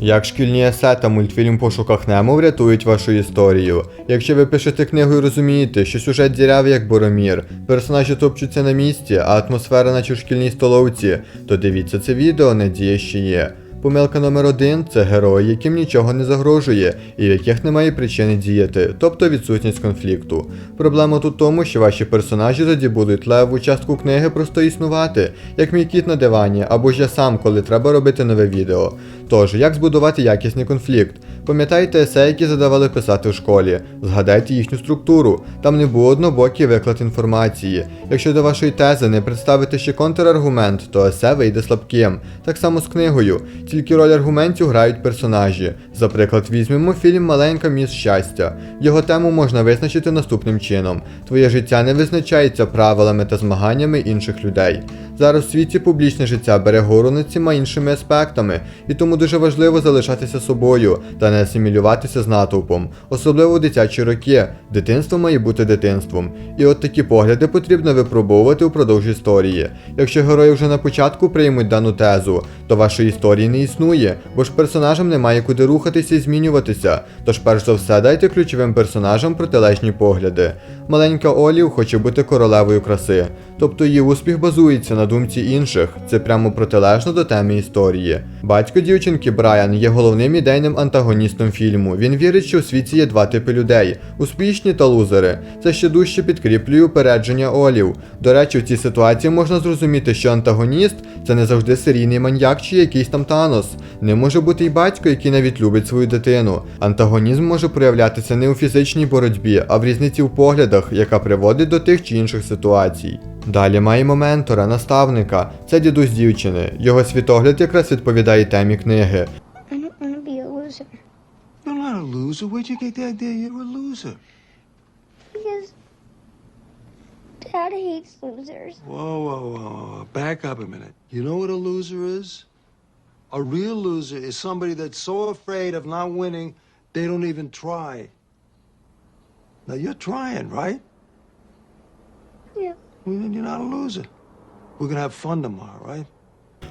Як шкільні есе та мультфільм по пошуках Немо врятують вашу історію. Якщо ви пишете книгу і розумієте, що сюжет діряв як Боромір, персонажі топчуться на місці, а атмосфера наче в шкільній столовці, то дивіться це відео, надія ще є. Помилка номер один це герої, яким нічого не загрожує, і в яких немає причини діяти, тобто відсутність конфлікту. Проблема тут в тому, що ваші персонажі тоді будуть леву частку книги просто існувати, як мій кіт на дивані, або ж я сам, коли треба робити нове відео. Тож, як збудувати якісний конфлікт? Пам'ятаєте есе, які задавали писати в школі? Згадайте їхню структуру. Там не був однобокий виклад інформації. Якщо до вашої тези не представити ще контраргумент, то есе вийде слабким. Так само з книгою. Тільки роль аргументів грають персонажі. За приклад, візьмемо фільм Маленька міс щастя. Його тему можна визначити наступним чином: твоє життя не визначається правилами та змаганнями інших людей. Зараз в світі публічне життя бере гору над цими іншими аспектами, і тому дуже важливо залишатися собою та не асимілюватися з натовпом, особливо у дитячі роки. Дитинство має бути дитинством. І от такі погляди потрібно випробовувати упродовж історії. Якщо герої вже на початку приймуть дану тезу, то вашої історії не існує, бо ж персонажам немає куди рухатися і змінюватися. Тож, перш за все, дайте ключовим персонажам протилежні погляди. Маленька Олів хоче бути королевою краси, тобто її успіх базується на думці інших, це прямо протилежно до теми історії. Батько дівчинки Брайан є головним ідейним антагоністом фільму. Він вірить, що у світі є два типи людей: успішні та лузери. Це ще дужче підкріплює упередження Олів. До речі, в цій ситуації можна зрозуміти, що антагоніст це не завжди серійний маньяк чи якийсь там Танос. Не може бути й батько, який навіть любить свою дитину. Антагонізм може проявлятися не у фізичній боротьбі, а в різниці в поглядах, яка приводить до тих чи інших ситуацій. Далі маємо ментора, наставника. Це дідусь дівчини. Його світогляд якраз відповідає темі книги. I don't want to be a loser You're not a loser. Where'd you get the idea you're a loser? because Dad hates losers. Whoa, whoa, whoa, whoa. Back up a minute. You know what a loser is? A real loser is somebody that's so afraid of not winning, they don't even try. Now you're trying, right? Yeah. Well, then you're not a loser. We're gonna have fun tomorrow, right?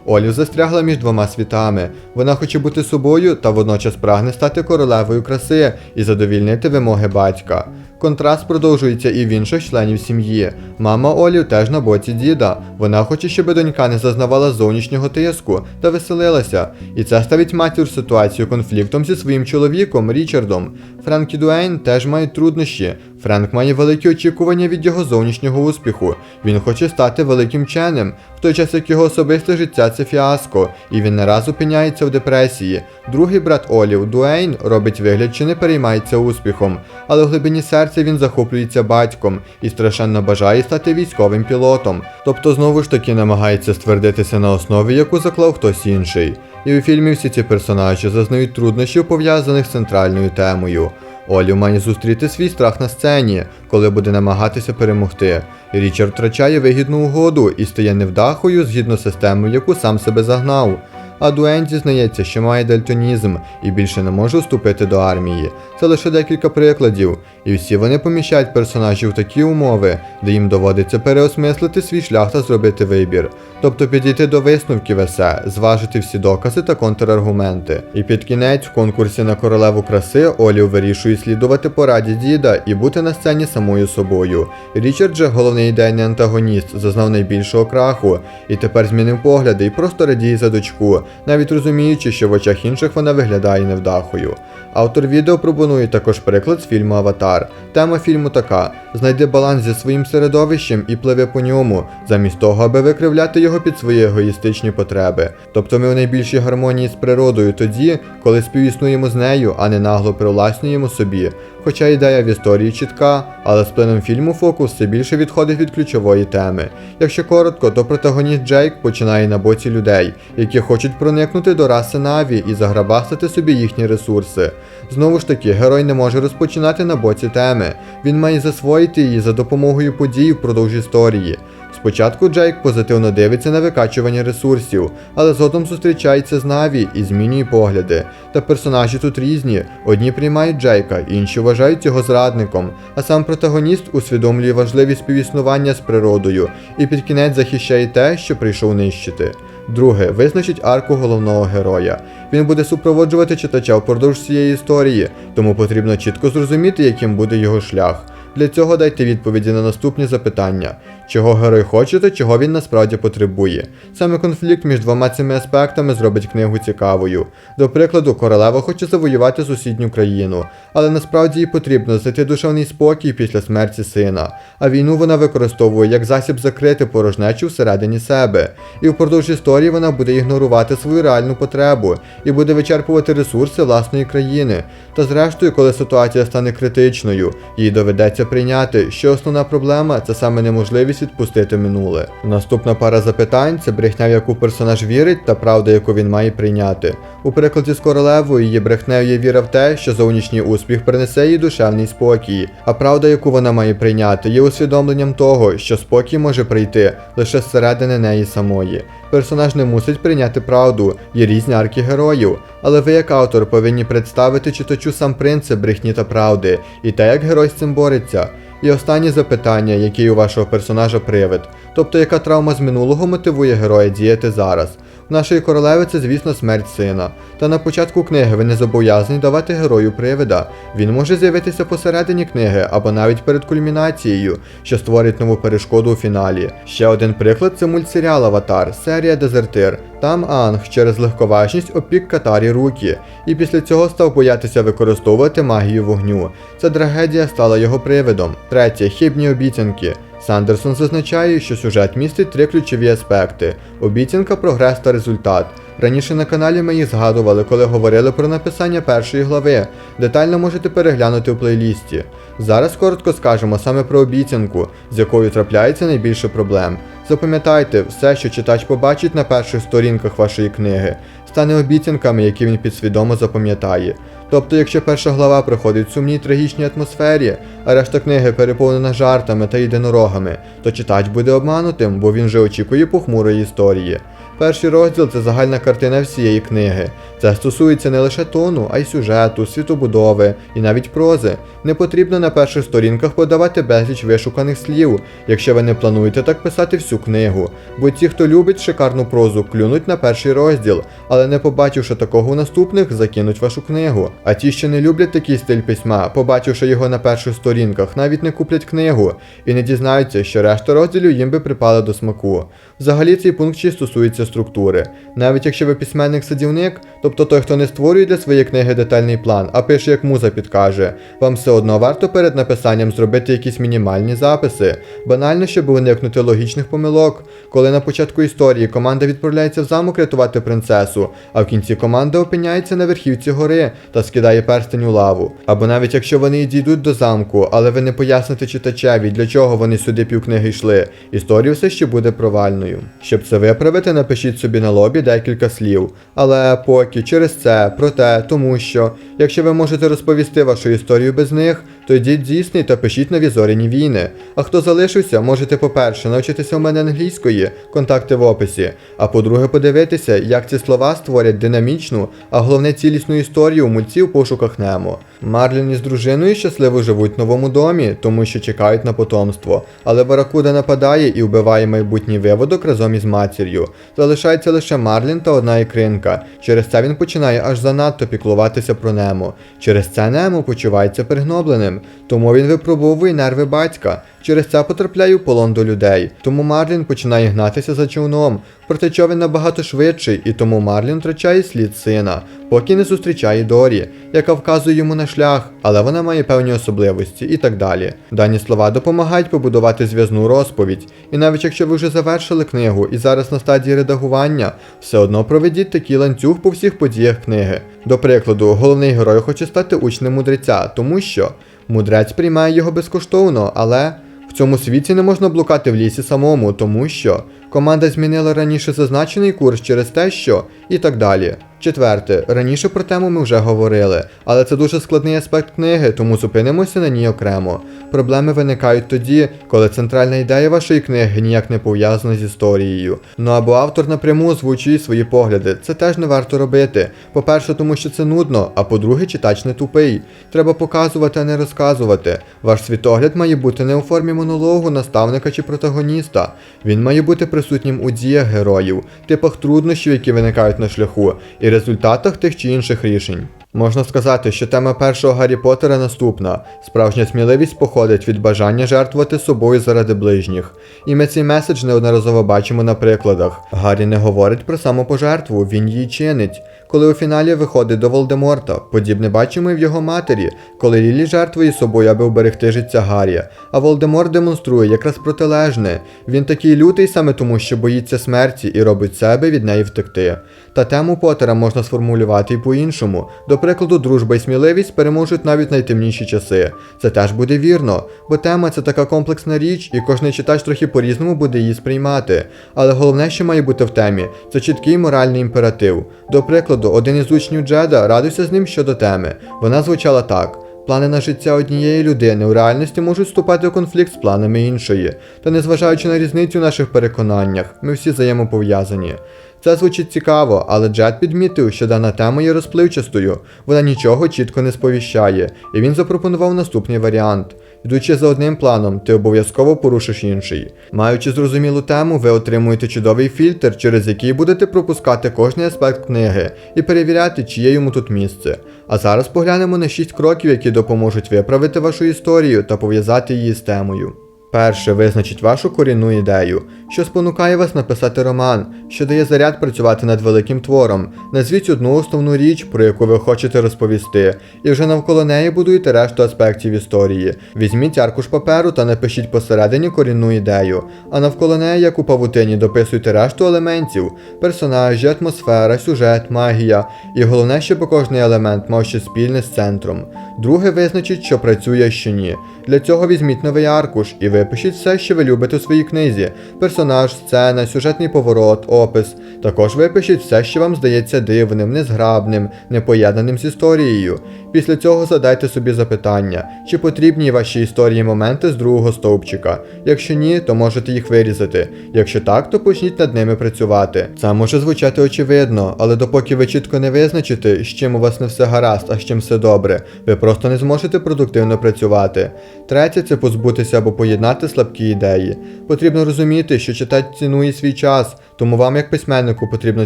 Олів застрягла між двома світами. Вона хоче бути собою та водночас прагне стати королевою краси і задовільнити вимоги батька. Контраст продовжується і в інших членів сім'ї. Мама Олів теж на боці діда. Вона хоче, щоб донька не зазнавала зовнішнього тиску та веселилася. І це ставить матір в ситуацію конфліктом зі своїм чоловіком Річардом. Френк і Дуейн теж мають труднощі. Френк має великі очікування від його зовнішнього успіху. Він хоче стати великим вченим, в той час як його особисте життя це фіаско, і він не раз опиняється в депресії. Другий брат Олів, Дуейн, робить вигляд, що не переймається успіхом, але в глибині серця він захоплюється батьком і страшенно бажає стати військовим пілотом. Тобто знову ж таки намагається ствердитися на основі, яку заклав хтось інший. І у фільмі всі ці персонажі зазнають труднощів, пов'язаних з центральною темою. Олів має зустріти свій страх на сцені, коли буде намагатися перемогти. Річард втрачає вигідну угоду і стає невдахою згідно з системою, яку сам себе загнав. А Дуен зізнається, що має дальтонізм і більше не може вступити до армії. Це лише декілька прикладів, і всі вони поміщають персонажів в такі умови, де їм доводиться переосмислити свій шлях та зробити вибір, тобто підійти до висновків есе, зважити всі докази та контраргументи. І під кінець в конкурсі на королеву краси Олів вирішує слідувати пораді діда і бути на сцені самою собою. Річард же, головний ідейний антагоніст, зазнав найбільшого краху, і тепер змінив погляди і просто радіє за дочку, навіть розуміючи, що в очах інших вона виглядає невдахою. Автор відео пропонує також приклад з фільму Аватар. Тема фільму така: знайди баланс зі своїм середовищем і пливи по ньому, замість того, аби викривляти його під свої егоїстичні потреби. Тобто ми у найбільшій гармонії з природою тоді, коли співіснуємо з нею, а не нагло привласнюємо собі. Хоча ідея в історії чітка, але з плином фільму фокус все більше відходить від ключової теми. Якщо коротко, то протагоніст Джейк починає на боці людей, які хочуть проникнути до раси Наві і заграбастити собі їхні ресурси. Знову ж таки, герой не може розпочинати на боці теми. Він має засвоїти її за допомогою подій впродовж історії. Спочатку Джейк позитивно дивиться на викачування ресурсів, але згодом зустрічається з Наві і змінює погляди. Та персонажі тут різні: одні приймають Джейка, інші вважають його зрадником, а сам протагоніст усвідомлює важливість співіснування з природою і під кінець захищає те, що прийшов нищити. Друге, визначить арку головного героя. Він буде супроводжувати читача впродовж цієї історії, тому потрібно чітко зрозуміти, яким буде його шлях. Для цього дайте відповіді на наступні запитання: чого герой хоче та чого він насправді потребує. Саме конфлікт між двома цими аспектами зробить книгу цікавою. До прикладу, королева хоче завоювати сусідню країну, але насправді їй потрібно знайти душевний спокій після смерті сина. А війну вона використовує як засіб закрити порожнечу всередині себе. І впродовж історії вона буде ігнорувати свою реальну потребу і буде вичерпувати ресурси власної країни. Та зрештою, коли ситуація стане критичною, їй доведеться прийняти, що основна проблема це саме неможливість відпустити минуле. Наступна пара запитань це брехня, в яку персонаж вірить, та правда, яку він має прийняти. У прикладі з королевою її брехнею є віра в те, що зовнішній успіх принесе їй душевний спокій, а правда, яку вона має прийняти, є усвідомленням того, що спокій може прийти лише зсередини неї самої. Персонаж не мусить прийняти правду, є різні арки героїв, але ви, як автор, повинні представити читачу сам принцип брехні та правди і те, як герой з цим бореться. І останнє запитання, який у вашого персонажа привид, тобто яка травма з минулого мотивує героя діяти зараз. Нашої королеви це, звісно, смерть сина. Та на початку книги ви не зобов'язані давати герою привида. Він може з'явитися посередині книги або навіть перед кульмінацією, що створить нову перешкоду у фіналі. Ще один приклад це мультсеріал Аватар, серія Дезертир. Там Анг через легковажність опік Катарі руки, і після цього став боятися використовувати магію вогню. Ця трагедія стала його привидом. Третє хибні обіцянки. Сандерсон зазначає, що сюжет містить три ключові аспекти: обіцянка, прогрес та результат. Раніше на каналі ми їх згадували, коли говорили про написання першої глави. Детально можете переглянути у плейлісті. Зараз коротко скажемо саме про обіцянку, з якою трапляється найбільше проблем. Запам'ятайте, все, що читач побачить на перших сторінках вашої книги, стане обіцянками, які він підсвідомо запам'ятає. Тобто, якщо перша глава проходить в сумній трагічній атмосфері, а решта книги переповнена жартами та єдинорогами, то читач буде обманутим, бо він вже очікує похмурої історії. Перший розділ це загальна картина всієї книги. Це стосується не лише тону, а й сюжету, світобудови і навіть прози. Не потрібно на перших сторінках подавати безліч вишуканих слів, якщо ви не плануєте так писати всю книгу. Бо ті, хто любить шикарну прозу, клюнуть на перший розділ, але не побачивши такого у наступних, закинуть вашу книгу. А ті, що не люблять такий стиль письма, побачивши його на перших сторінках, навіть не куплять книгу і не дізнаються, що решта розділів їм би припала до смаку. Взагалі цей пункт ще стосується структури. Навіть якщо ви письменник-садівник, тобто той, хто не створює для своєї книги детальний план, а пише як муза підкаже, вам все одно варто перед написанням зробити якісь мінімальні записи, банально, щоб уникнути логічних помилок. Коли на початку історії команда відправляється в замок рятувати принцесу, а в кінці команда опиняється на верхівці гори та скидає перстень у лаву. Або навіть якщо вони дійдуть до замку, але ви не поясните читачеві, для чого вони сюди півкниги йшли, історія все ще буде провальною. Щоб це виправити, напишіть собі на лобі декілька слів. Але поки через це, про те, тому що, якщо ви можете розповісти вашу історію без них, то йдіть дійсний та пишіть нові зоряні війни. А хто залишився, можете, по-перше, навчитися у мене англійської, контакти в описі. А по-друге, подивитися, як ці слова створять динамічну, а головне цілісну історію мульці у пошуках Немо. Марлін із дружиною щасливо живуть в новому домі, тому що чекають на потомство. Але Баракуда нападає і вбиває майбутній виводок разом із матір'ю. Залишається лише Марлін та одна ікринка. Через це він починає аж занадто піклуватися про Немо. Через це Немо почувається пригнобленим, тому він випробовує нерви батька. Через це потрапляє у полон до людей. Тому Марлін починає гнатися за човном. Проте човен набагато швидший, і тому Марлін втрачає слід сина, поки не зустрічає Дорі, яка вказує йому на шлях, але вона має певні особливості і так далі. Дані слова допомагають побудувати зв'язну розповідь. І навіть якщо ви вже завершили книгу і зараз на стадії редагування, все одно проведіть такий ланцюг по всіх подіях книги. До прикладу, головний герой хоче стати учнем мудреця, тому що мудрець приймає його безкоштовно, але. В цьому світі не можна блукати в лісі самому, тому що команда змінила раніше зазначений курс через те, що і так далі. Четверте, раніше про тему ми вже говорили, але це дуже складний аспект книги, тому зупинимося на ній окремо. Проблеми виникають тоді, коли центральна ідея вашої книги ніяк не пов'язана з історією. Ну або автор напряму озвучує свої погляди. Це теж не варто робити. По-перше, тому що це нудно, а по-друге, читач не тупий. Треба показувати, а не розказувати. Ваш світогляд має бути не у формі монологу, наставника чи протагоніста. Він має бути присутнім у діях героїв, типах труднощів, які виникають на шляху, і результатах тих чи інших рішень. Можна сказати, що тема першого Гаррі Поттера наступна: справжня сміливість походить від бажання жертвувати собою заради ближніх. І ми цей меседж неодноразово бачимо на прикладах. Гаррі не говорить про самопожертву, він її чинить. Коли у фіналі виходить до Волдеморта, подібне бачимо і в його матері, коли Лілі жертвує собою, аби вберегти життя Гаррі. А Волдеморт демонструє якраз протилежне. Він такий лютий саме тому, що боїться смерті і робить себе від неї втекти. Та тему Поттера можна сформулювати і по-іншому. До прикладу, дружба і сміливість переможуть навіть найтемніші часи. Це теж буде вірно, бо тема це така комплексна річ, і кожний читач трохи по-різному буде її сприймати. Але головне, що має бути в темі, це чіткий моральний імператив. До прикладу, один із учнів Джеда радився з ним щодо теми. Вона звучала так. Плани на життя однієї людини у реальності можуть вступати у конфлікт з планами іншої. Та незважаючи на різницю в наших переконаннях, ми всі взаємопов'язані. Це звучить цікаво, але Джет підмітив, що дана тема є розпливчастою, вона нічого чітко не сповіщає, і він запропонував наступний варіант. Йдучи за одним планом, ти обов'язково порушиш інший. Маючи зрозумілу тему, ви отримуєте чудовий фільтр, через який будете пропускати кожний аспект книги і перевіряти, чи є йому тут місце. А зараз поглянемо на 6 кроків, які допоможуть виправити вашу історію та пов'язати її з темою. Перше, визначіть вашу корінну ідею, що спонукає вас написати роман, що дає заряд працювати над великим твором. Назвіть одну основну річ, про яку ви хочете розповісти, і вже навколо неї будуйте решту аспектів історії. Візьміть аркуш паперу та напишіть посередині корінну ідею, а навколо неї, як у павутині, дописуйте решту елементів: персонажі, атмосфера, сюжет, магія. І головне, щоб кожний елемент мав щось спільне з центром. Друге, визначіть, що працює, що ні. Для цього візьміть новий аркуш і випишіть все, що ви любите у своїй книзі: персонаж, сцена, сюжетний поворот, опис. Також випишіть все, що вам здається дивним, незграбним, непоєднаним з історією. Після цього задайте собі запитання, чи потрібні вашій історії моменти з другого стовпчика. Якщо ні, то можете їх вирізати. Якщо так, то почніть над ними працювати. Це може звучати очевидно, але допоки ви чітко не визначите, з чим у вас не все гаразд, а з чим все добре, ви просто не зможете продуктивно працювати. Третє це позбутися або поєднати слабкі ідеї. Потрібно розуміти, що читач цінує свій час, тому вам, як письменнику, потрібно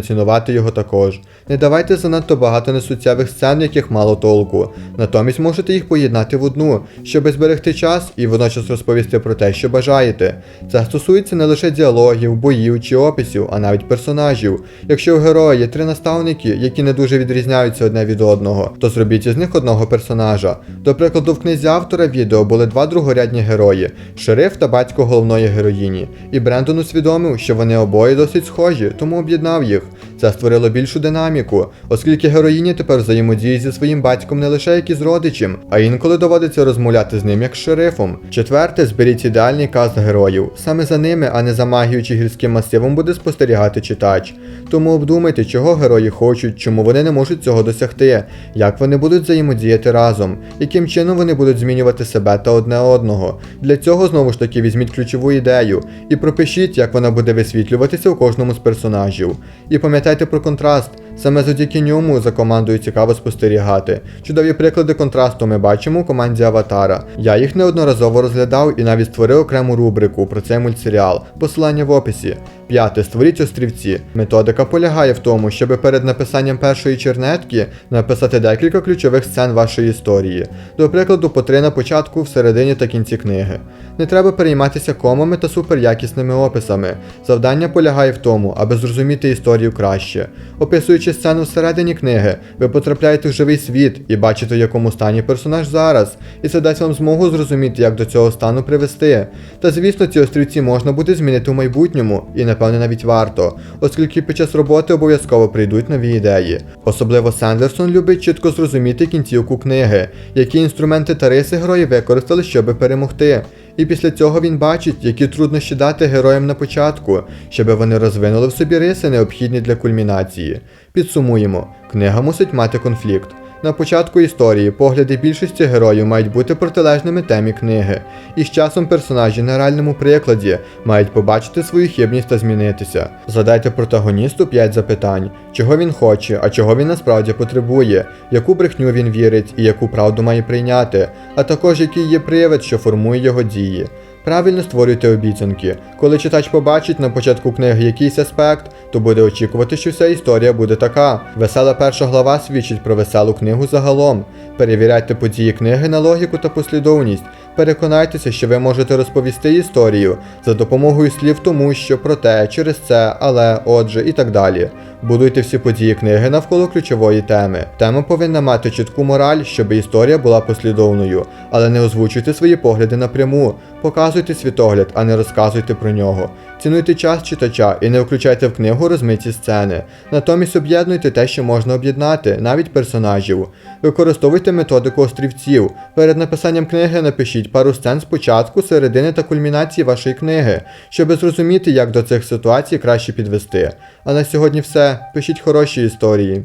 цінувати його також. Не давайте занадто багато несуттєвих сцен, яких мало толку. Натомість можете їх поєднати в одну, щоб зберегти час і водночас розповісти про те, що бажаєте. Це стосується не лише діалогів, боїв чи описів, а навіть персонажів. Якщо у героя є три наставники, які не дуже відрізняються одне від одного, то зробіть із них одного персонажа. До прикладу, в книзі автора відео були два другорядні герої шериф та батько головної героїні. І Брендон усвідомив, що вони обоє досить схожі, тому об'єднав їх. Це створило більшу динаміку, оскільки героїні тепер взаємодіють зі своїм батьком не лише як із родичем, а інколи доводиться розмовляти з ним як з шерифом. Четверте, зберіть ідеальний каст героїв. Саме за ними, а не за магією чи гірським масивом буде спостерігати читач. Тому обдумайте, чого герої хочуть, чому вони не можуть цього досягти, як вони будуть взаємодіяти разом, яким чином вони будуть змінювати себе та одне одного. Для цього знову ж таки візьміть ключову ідею і пропишіть, як вона буде висвітлюватися у кожному з персонажів. І пам'ятайте про контраст. Саме завдяки ньому за командою цікаво спостерігати. Чудові приклади контрасту ми бачимо у команді Аватара. Я їх неодноразово розглядав і навіть створив окрему рубрику про цей мультсеріал. Посилання в описі. П'яте. Створіть острівці. Методика полягає в тому, щоб перед написанням першої чернетки написати декілька ключових сцен вашої історії. До прикладу, по три на початку, всередині та кінці книги. Не треба перейматися комами та суперякісними описами. Завдання полягає в тому, аби зрозуміти історію краще. Описуючи сцену всередині книги, ви потрапляєте в живий світ і бачите, в якому стані персонаж зараз, і це дасть вам змогу зрозуміти, як до цього стану привести. Та звісно, ці острівці можна буде змінити в майбутньому, і напевне навіть варто, оскільки під час роботи обов'язково прийдуть нові ідеї. Особливо Сендерсон любить чітко зрозуміти кінцівку книги, які інструменти та риси герої використали, щоб перемогти. І після цього він бачить, які труднощі дати героям на початку, щоб вони розвинули в собі риси, необхідні для кульмінації. Підсумуємо, книга мусить мати конфлікт. На початку історії погляди більшості героїв мають бути протилежними темі книги, і з часом персонажі на реальному прикладі мають побачити свою хибність та змінитися. Задайте протагоністу 5 запитань, чого він хоче, а чого він насправді потребує, яку брехню він вірить і яку правду має прийняти, а також який є привид, що формує його дії. Правильно створюйте обіцянки. Коли читач побачить на початку книги якийсь аспект, то буде очікувати, що вся історія буде така. Весела перша глава свідчить про веселу книгу загалом. Перевіряйте події книги на логіку та послідовність. Переконайтеся, що ви можете розповісти історію за допомогою слів тому, що про те, через це, але, отже і так далі. Будуйте всі події книги навколо ключової теми. Тема повинна мати чітку мораль, щоб історія була послідовною, але не озвучуйте свої погляди напряму. Показуйте світогляд, а не розказуйте про нього. Цінуйте час читача і не включайте в книгу розмиті сцени. Натомість об'єднуйте те, що можна об'єднати, навіть персонажів. Використовуйте методику острівців. Перед написанням книги напишіть пару сцен з початку, середини та кульмінації вашої книги, щоб зрозуміти, як до цих ситуацій краще підвести. А на сьогодні все. Пишіть хороші історії.